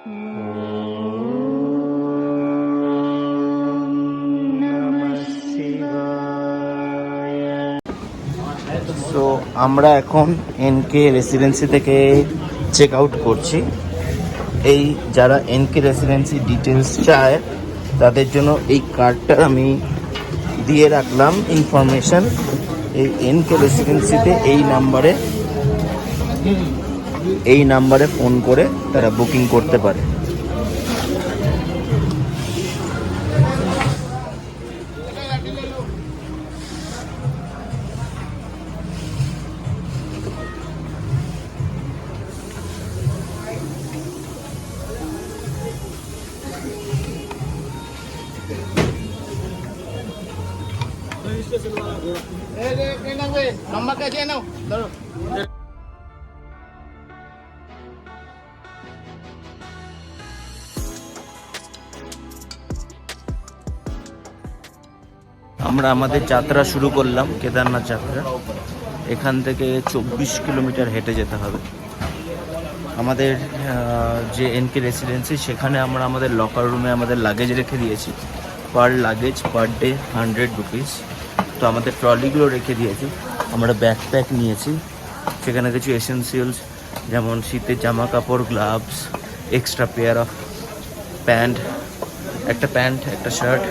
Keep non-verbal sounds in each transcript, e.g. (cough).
So আমরা এখন NK residency থেকে চেক আউট করছি। এই যারা এনকে রেসিডেন্সি ডিটেলস চায়, তাদের জন্য এই কার্ডটা আমি দিয়ে রাখলাম ইনফরমেশন এই এনকে রেসিডেন্সিতে এই নাম্বারে এই নাম্বারে ফোন করে তারা বুকিং করতে পারে। আমরা আমাদের যাত্রা শুরু করলাম, কেদারনাথ যাত্রা। এখান থেকে চব্বিশ কিলোমিটার হেঁটে যেতে হবে। আমাদের যে এনকে রেসিডেন্সি সেখানে আমরা আমাদের লকার রুমে আমাদের লাগেজ রেখে দিয়েছি। Per luggage per day hundred rupees তো আমাদের ট্রলিগুলো রেখে দিয়েছি। আমরা ব্যাকপ্যাক নিয়েছি। সেখানে কিছু এসেন্সিয়ালস যেমন শীতের জামা কাপড় gloves extra pair of pant একটা প্যান্ট একটা শার্ট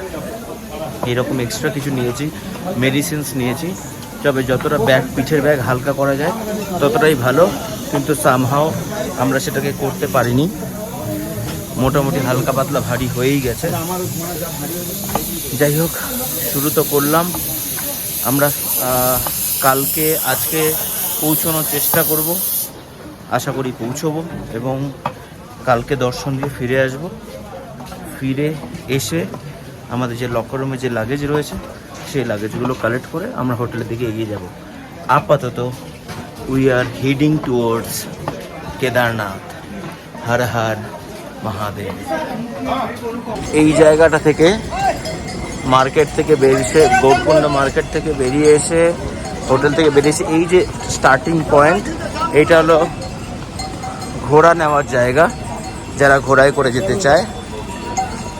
এরকম এক্সট্রা কিছু নিয়েছি মেডিসিনস নিয়েছি। তবে যতটা ব্যাগ পিঠের ব্যাগ হালকা করা যায়, ততটাই ভালো। কিন্তু সামহাও আমরা সেটাকে করতে পারিনি। মোটামুটি হালকা পাতলা ভারী হয়েই গেছে। যাই হোক, শুরু তো করলাম। আমরা কালকে, আজকে পৌঁছানোর চেষ্টা করব। আশা করি পৌঁছবো এবং কালকে দর্শন দিয়ে ফিরে আসব। ফিরে এসে আমাদের যে লকার রুমে যে লাগেজ রয়েছে, সেই লাগেজগুলো কালেক্ট করে আমরা হোটেলের দিকে এগিয়ে যাব। আপাতত we are heading towards Kedarnath. Har Har Mahadev. এই জায়গাটা থেকে মার্কেট থেকে বেরিয়েছে গৌরকুণ্ড মার্কেট থেকে বেরিয়ে এসে হোটেল থেকে বেরিয়েছে এই যে স্টার্টিং পয়েন্ট এইটা হলো ঘোড়া নেওয়ার জায়গা, যারা ঘোড়ায় করে যেতে চায়।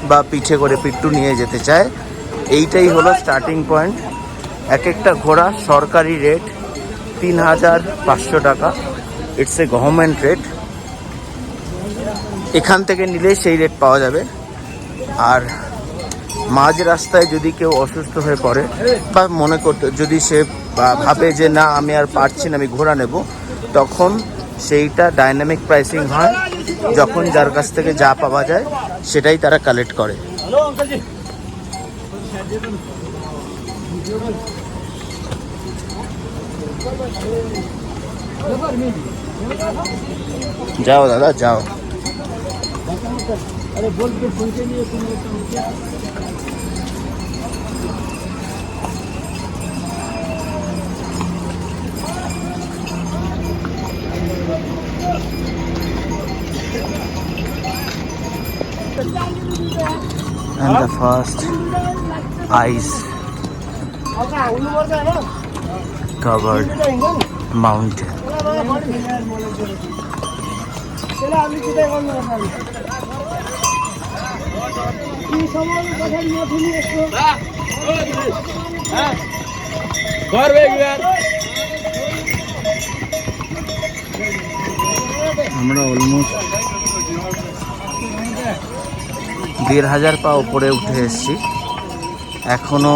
বা পিঠে করে পিট্টু নিয়ে যেতে চায়। এইটাই হলো স্টার্টিং পয়েন্ট এক একটা ঘোড়া, সরকারি রেট তিন হাজার পাঁচশো টাকা। ইটস এ গভর্নমেন্ট রেট এখান থেকে নিলে সেই রেট পাওয়া যাবে। আর মাঝ রাস্তায় যদি কেউ অসুস্থ হয়ে পড়ে বা মনে করতে, যদি সে ভাবে যে না, আমি আর পারছি না, আমি ঘোড়া নেব, তখন সেইটা ডাইনামিক প্রাইসিং হয়। যখন যার কাছ থেকে যা পাওয়া যায় সেটাই তারা কালেক্ট করে। যাও দাদা যাও। And the first ice covered mountain. আমরা অলমোস্ট দেড় হাজার পা উপরে উঠে এসেছি। এখনও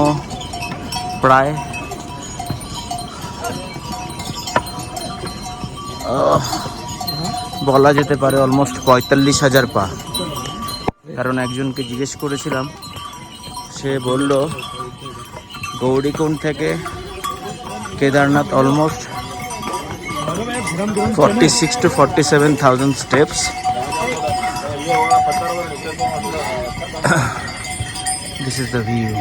প্রায় বলা যেতে পারে অলমোস্ট পঁয়তাল্লিশ হাজার পা। কারণ একজনকে জিজ্ঞেস করেছিলাম, সে বলল, গৌরীকুণ্ড থেকে Kedarnath almost forty six to forty seven thousand steps (coughs) this is the view.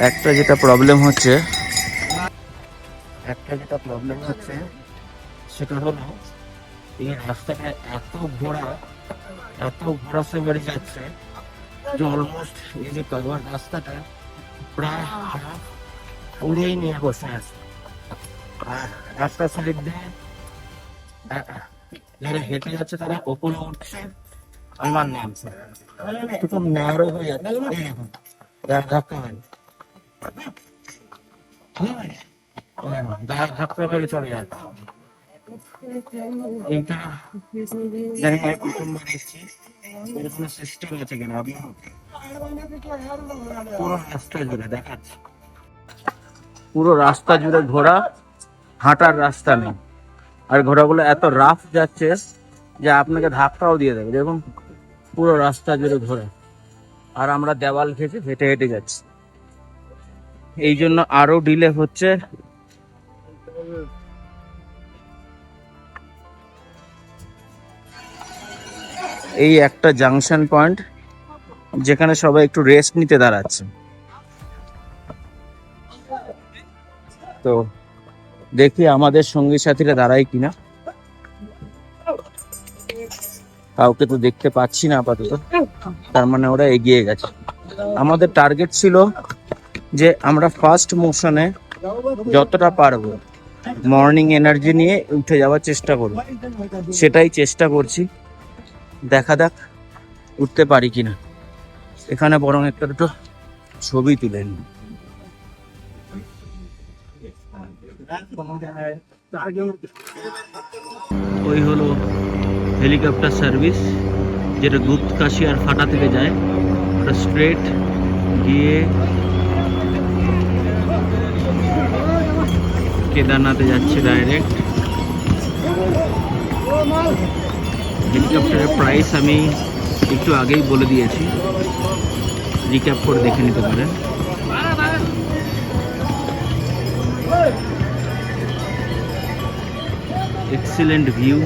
একটা যেটা প্রবলেম হচ্ছে, একটা যেটা প্রবলেম হচ্ছে, সেটা হলো এই রাস্তাটা এত ঘোড়া এত ঘোড়া সে বাড়ি যাচ্ছে যে অলমোস্ট এই যে কাগর রাস্তাটা প্রায় হাফ উড়েই নিয়ে বসে আছে। আর রাস্তা সাইড দিয়ে যারা হেঁটে যাচ্ছে তারা ওপরে উঠছে আমার নামছে। একটু ন্যারো হয়ে যাচ্ছে। ধাক্কা হয় ধাক্কা হয়ে চলে যাচ্ছে। এইটা জানি না এরকম সিস্টেম আছে কিনা পুরো রাস্তা জুড়ে, দেখাচ্ছে। পুরো রাস্তা জুড়ে ঘোড়া, হাঁটার রাস্তা নেই। আর ঘোড়াগুলো এত রাফ যাচ্ছে যে আপনাকে ধাক্কাও দিয়ে দেবে। দেখুন, পুরো রাস্তা জুড়ে ঘোড়া। আর আমরা দেওয়াল ঘেঁচে হেঁটে হেঁটে যাচ্ছি। এই জন্য আরও ডিলে হচ্ছে। এই একটা জাংশন পয়েন্ট যেখানে সবাই একটু রেস্ট নিতে দাঁড়াচ্ছে। তো দেখি আমাদের সঙ্গী সাথীরা দাঁড়ায় কিনা। কাউকে তো দেখতে পাচ্ছি না আপাতত। তার মানে ওরা এগিয়ে গেছে। আমাদের টার্গেট ছিল যে আমরা ফার্স্ট মোশনে যতটা পারব মর্নিং এনার্জি নিয়ে উঠে যাওয়ার চেষ্টা করব। সেটাই চেষ্টা করছি। দেখা যাক উঠতে পারি কিনা। এখানে বরং একটা দুটো ছবি তুলে নিই। ওই হলো হেলিকপ্টার সার্ভিস, যেটা গুপ্তকাশি আর ফাটা থেকে যায়। ওটা স্ট্রেট গিয়ে কেদারনাথে যাচ্ছে ডাইরেক্ট হেলিকপ্টারের প্রাইস আমি একটু আগেই বলে দিয়েছি। রিক্যাপ করে দেখে নিতে পারেন। Excellent view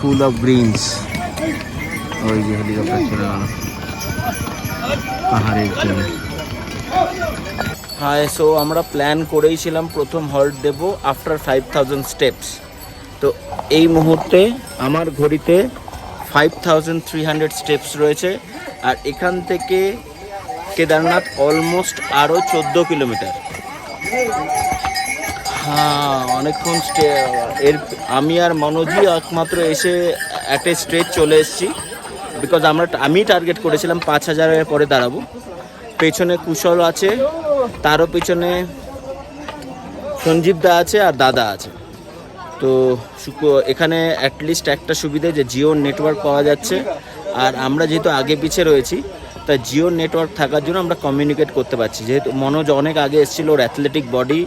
full of greens ওই যে হেলিকপ্টার চলে পাহাড়ের জন্য। হ্যাঁ সো আমরা প্ল্যান করেইছিলাম প্রথম হল্ট দেব আফটার ফাইভ থাউজেন্ড স্টেপস তো এই মুহূর্তে আমার ঘড়িতে five thousand three hundred steps রয়েছে, আর এখান থেকে কেদারনাথ অলমোস্ট আরও চোদ্দ কিলোমিটার। হ্যাঁ অনেকক্ষণ স্টে এর, আমি আর মনোজই একমাত্র এসে একটা স্ট্রেচ চলে এসেছি। বিকজ আমরা, আমি টার্গেট করেছিলাম পাঁচ হাজারের পরে দাঁড়াবো। পেছনে কুশল আছে তারও পিছনে সঞ্জীব দা আছে আর দাদা আছে। তো এখানে অ্যাটলিস্ট একটা সুবিধে যে জিও নেটওয়ার্ক পাওয়া যাচ্ছে। আর আমরা যেহেতু আগে পিছে রয়েছি, তা জিও নেটওয়ার্ক থাকার জন্য আমরা কমিউনিকেট করতে পারছি। যেহেতু মনোজ অনেক আগে এসেছিল, ওর অ্যাথলেটিক বডি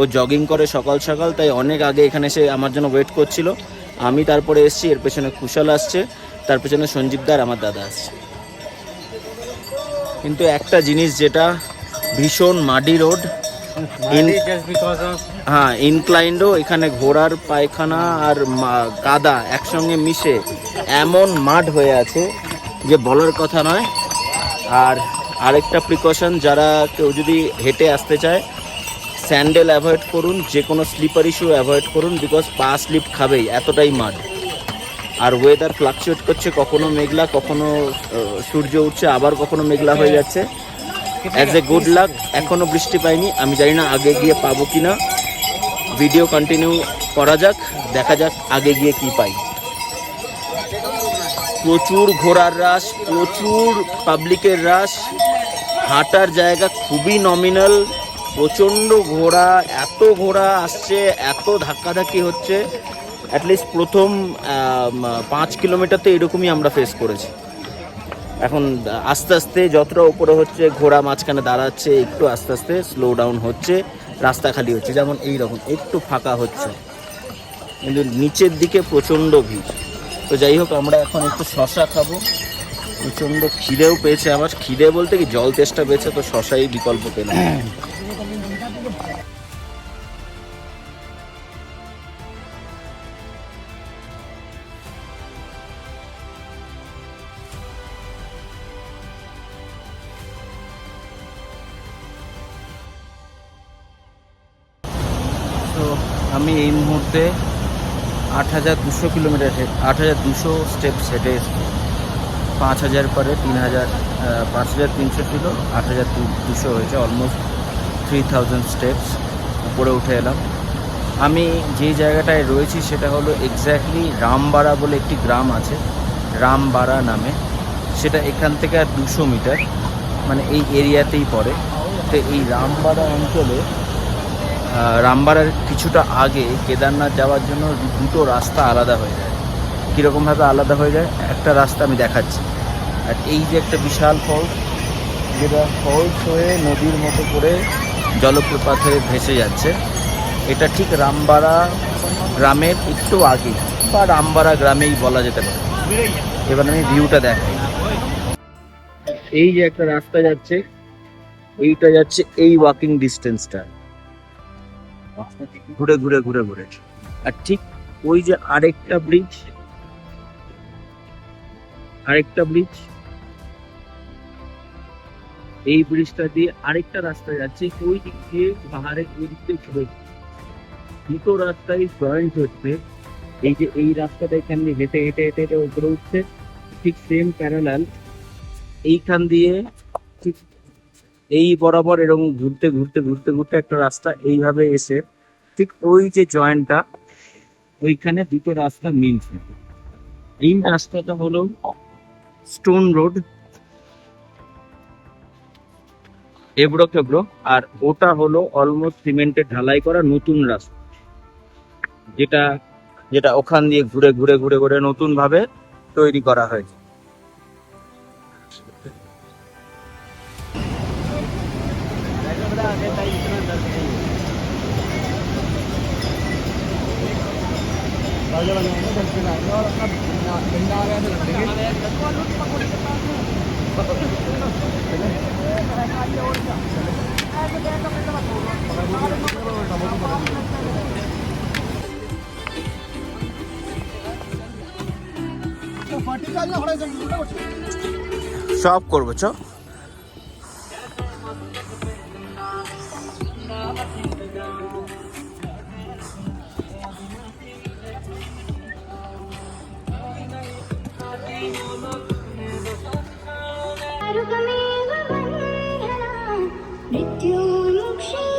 ও জগিং করে সকাল সকাল, তাই অনেক আগে এখানে এসে আমার জন্য ওয়েট করছিল। আমি তারপরে এসেছি, এর পেছনে কুশল আসছে, তার পেছনে সঞ্জীব দা আর আমার দাদা আসছে। কিন্তু একটা জিনিস যেটা ভীষণ মাডি রোড। হ্যাঁ ইনক্লাইন্ডও এখানে ঘোড়ার পায়খানা আর কাদা একসঙ্গে মিশে এমন মাঠ হয়ে আছে যে বলার কথা নয়। আর আরেকটা প্রিকশন যারা কেউ যদি হেঁটে আসতে চায় স্যান্ডেল অ্যাভয়েড করুন যে কোনো স্লিপার ইস্যু অ্যাভয়েড করুন বিকজ পা স্লিপ খাবেই এতটাই মাঠ। আর ওয়েদার ফ্লাকচুয়েট করছে কখনো মেঘলা কখনো সূর্য উঠছে আবার কখনো মেঘলা হয়ে। যাচ্ছে। অ্যাজ এ গুড লাক এখনও বৃষ্টি পাইনি। আমি জানি না আগে গিয়ে পাবো কি না ভিডিও কন্টিনিউ করা যাক, দেখা যাক আগে গিয়ে কি পাই। প্রচুর ঘোড়ার রাশ প্রচুর পাবলিকের রাশ হাঁটার জায়গা খুবই নমিনাল প্রচণ্ড ঘোড়া, এত ঘোড়া আসছে, এত ধাক্কাধাক্কি হচ্ছে। অ্যাটলিস্ট প্রথম পাঁচ কিলোমিটার তো এরকমই আমরা ফেস করেছি। এখন আস্তে আস্তে যতটা উপরে হচ্ছে ঘোড়া মাঝখানে দাঁড়াচ্ছে, একটু আস্তে আস্তে স্লো ডাউন হচ্ছে, রাস্তা খালি হচ্ছে, যেমন এই রকম একটু ফাঁকা হচ্ছে। কিন্তু নিচের দিকে প্রচণ্ড ভিড়। তো যাই হোক, আমরা এখন একটু শশা খাব। প্রচণ্ড খিদেও পেয়েছে আমার খিদে বলতে কি, জল তেষ্টা পেয়েছে, তো শশাই বিকল্প পেলাম। মুহূর্তে আট হাজার দুশো কিলোমিটার আট হাজার দুশো স্টেপস হেঁটে এসেছি। পাঁচ হাজার পরে তিন হাজার পাঁচ হাজার তিনশো ছিল, আট হাজার দুশো হয়েছে অলমোস্ট থ্রি থাউজেন্ড স্টেপস উপরে উঠে এলাম। আমি যে জায়গাটায় রয়েছি সেটা হলো এক্স্যাক্টলি রামবাড়া বলে একটি গ্রাম আছে, রামবাড়া নামে। সেটা এখান থেকে আর দুশো মিটার মানে এই এরিয়াতেই পড়ে। তো এই রামবাড়া অঞ্চলে রামবাড়ার কিছুটা আগে কেদারনাথ যাওয়ার জন্য দুটো রাস্তা আলাদা হয়ে যায়। কীরকমভাবে আলাদা হয়ে যায়? একটা রাস্তা আমি দেখাচ্ছি। আর এই যে একটা বিশাল ফলস যেটা ফলস হয়ে নদীর মতো করে জলপ্রপাত হয়ে ভেসে যাচ্ছে, এটা ঠিক রামবাড়া গ্রামের একটু আগে, বা রামবাড়া গ্রামেই বলা যেতে পারে। এবার আমি ভিউটা দেখাই। এই যে একটা রাস্তা যাচ্ছে, এইটা যাচ্ছে এই ওয়াকিং ডিস্টেন্সটা ঘুরে ঘুরে ঘুরে ঘুরে। আর ঠিক ওই যে আরেকটা ব্রিজ আরেকটা ব্রিজ এই ব্রিজটা দিয়ে আরেকটা রাস্তা যাচ্ছে, ওই দিক দিয়ে পাহাড়ের ওই দিক দিয়ে ঘুরে। দুটো রাস্তায় জয়েন্ট হচ্ছে। এই যে এই রাস্তাটা এখান দিয়ে হেঁটে হেঁটে হেঁটে হেঁটে উপরে উঠছে, ঠিক সেম প্যারালাল এইখান দিয়ে ঠিক এই বরাবর এরকম ঘুরতে ঘুরতে ঘুরতে ঘুরতে একটা রাস্তা এইভাবে এসে ঠিক ওই যে জয়েন্টটা, ওইখানে দুটো রাস্তা মিলছে। এই রাস্তাটা হলো স্টোন রোড, এবড়ো খেবড়ো, আর ওটা হলো অলমোস্ট সিমেন্টের ঢালাই করা নতুন রাস্তা। যেটা যেটা ওখান দিয়ে ঘুরে ঘুরে ঘুরে ঘুরে নতুন ভাবে তৈরি করা হয়েছে। সব করবো চ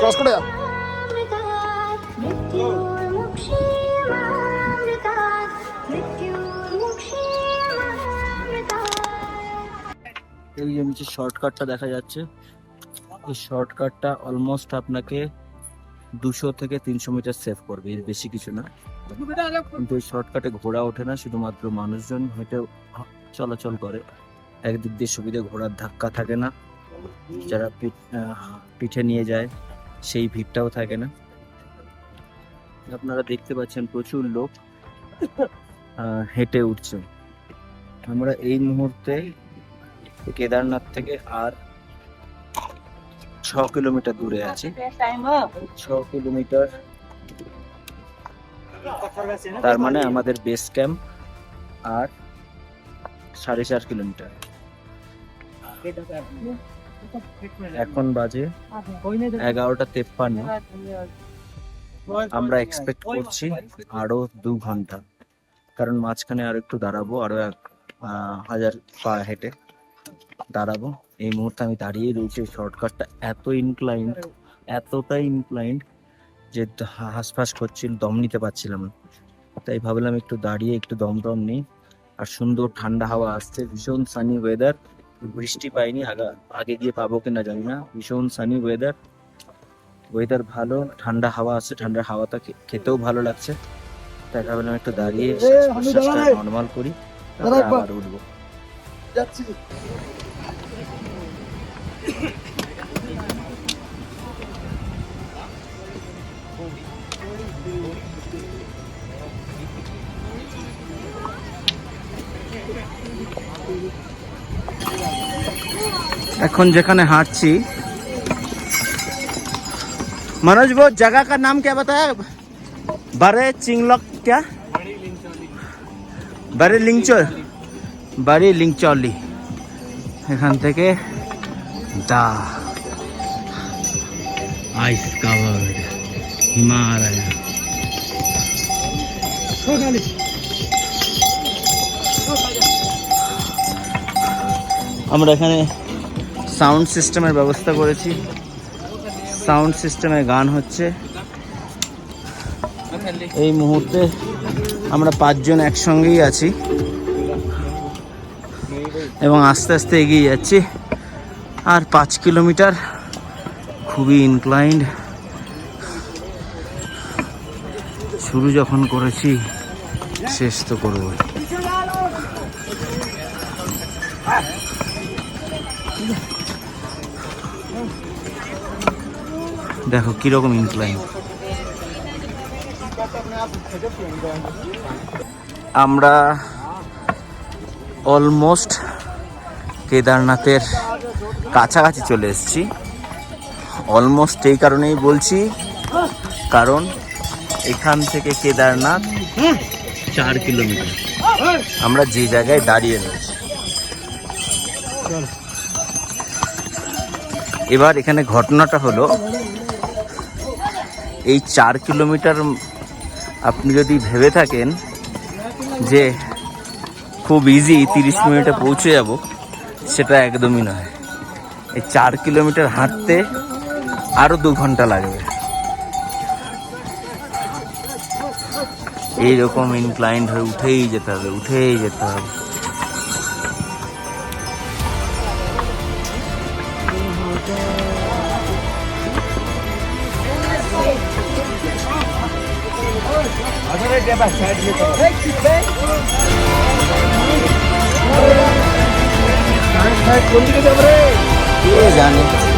ক্রস করে এই যে নিচে শর্টকাটটা দেখা যাচ্ছে। এই শর্টকাটটা অলমোস্ট আপনাকে দুশো থেকে তিনশো মিটার সেভ করবে, এর বেশি কিছু না। কিন্তু এই শর্টকাটে ঘোড়া ওঠে না, শুধুমাত্র মানুষজন হয়তো চলাচল করে। একদিক দিয়ে সুবিধে ঘোড়ার ধাক্কা থাকে না। যারা পিঠে নিয়ে যায় সেই ভিড়টাও থাকে না। আপনারা দেখতে পাচ্ছেন প্রচুর লোক হেঁটে উঠছে। আমরা এই মুহূর্তে কেদারনাথ থেকে আর ছ কিলোমিটার দূরে আছি। ছ কিলোমিটার তার মানে আমাদের বেস ক্যাম্প আর সাড়ে চার কিলোমিটার। এখন বাজে এগারোটা তেপ্পান্ন। আমরা এক্সপেক্ট করছি আরও দু ঘণ্টা। কারণ মাঝখানে আর একটু দাঁড়াবো আরও এক হাজার পা হেঁটে দাঁড়াবো। এই মুহূর্তে আমি দাঁড়িয়ে রয়েছি শর্টকাটটা এত ইনক্লাইন্ড এতটাই ইনক্লাইন্ড যে হাঁসফাঁস করছিল দম নিতে পারছিলাম না। তাই ভাবলাম একটু দাঁড়িয়ে একটু দম দম নিই। আর সুন্দর ঠান্ডা হাওয়া আসছে ভীষণ সানি ওয়েদার বৃষ্টি পাইনি আগা আগে গিয়ে পাবো কিনা জানি না। ভীষণ সানি ওয়েদার ওয়েদার ভালো ঠান্ডা হাওয়া আছে ঠান্ডা হাওয়াটা খেতেও ভালো লাগছে। তাই ভাবলাম একটু দাঁড়িয়ে নর্মাল করি তারপরে আবার উঠবো। যাচ্ছি। এখন যেখানে হাঁটছি मनोज वो जगह का नाम क्या बताया बड़े चिंगलक क्या बड़े लिंगचो बड़ी লিংচলি এখান থেকে দা আইস কাভার্ড হিমালয় আমরা এখানে সাউন্ড সিস্টেমের ব্যবস্থা করেছি। সাউন্ড সিস্টেমে গান হচ্ছে। এই মুহূর্তে আমরা পাঁচজন একসঙ্গেই আছি। এবং আস্তে আস্তে এগিয়ে যাচ্ছি। আর পাঁচ কিলোমিটার খুবই ইনক্লাইন্ড শুরু যখন করেছি, শেষ তো করব দেখো কীরকম ইনক্লাইন আমরা অলমোস্ট কেদারনাথের কাছাকাছি চলে এসেছি। অলমোস্ট এই কারণেই বলছি কারণ এখান থেকে কেদারনাথ চার কিলোমিটার। আমরা যে জায়গায় দাঁড়িয়ে রয়েছি। এবার এখানে ঘটনাটা হলো এই চার কিলোমিটার আপনি যদি ভেবে থাকেন যে খুব ইজি তিরিশ মিনিটে পৌঁছে যাব, সেটা একদমই নয়। এই চার কিলোমিটার হাঁটতে আরও দু ঘণ্টা লাগবে। এইরকম ইনক্লাইন্ড হয়ে উঠেই যেতে হবে, উঠেই যেতে হবে। কে জানে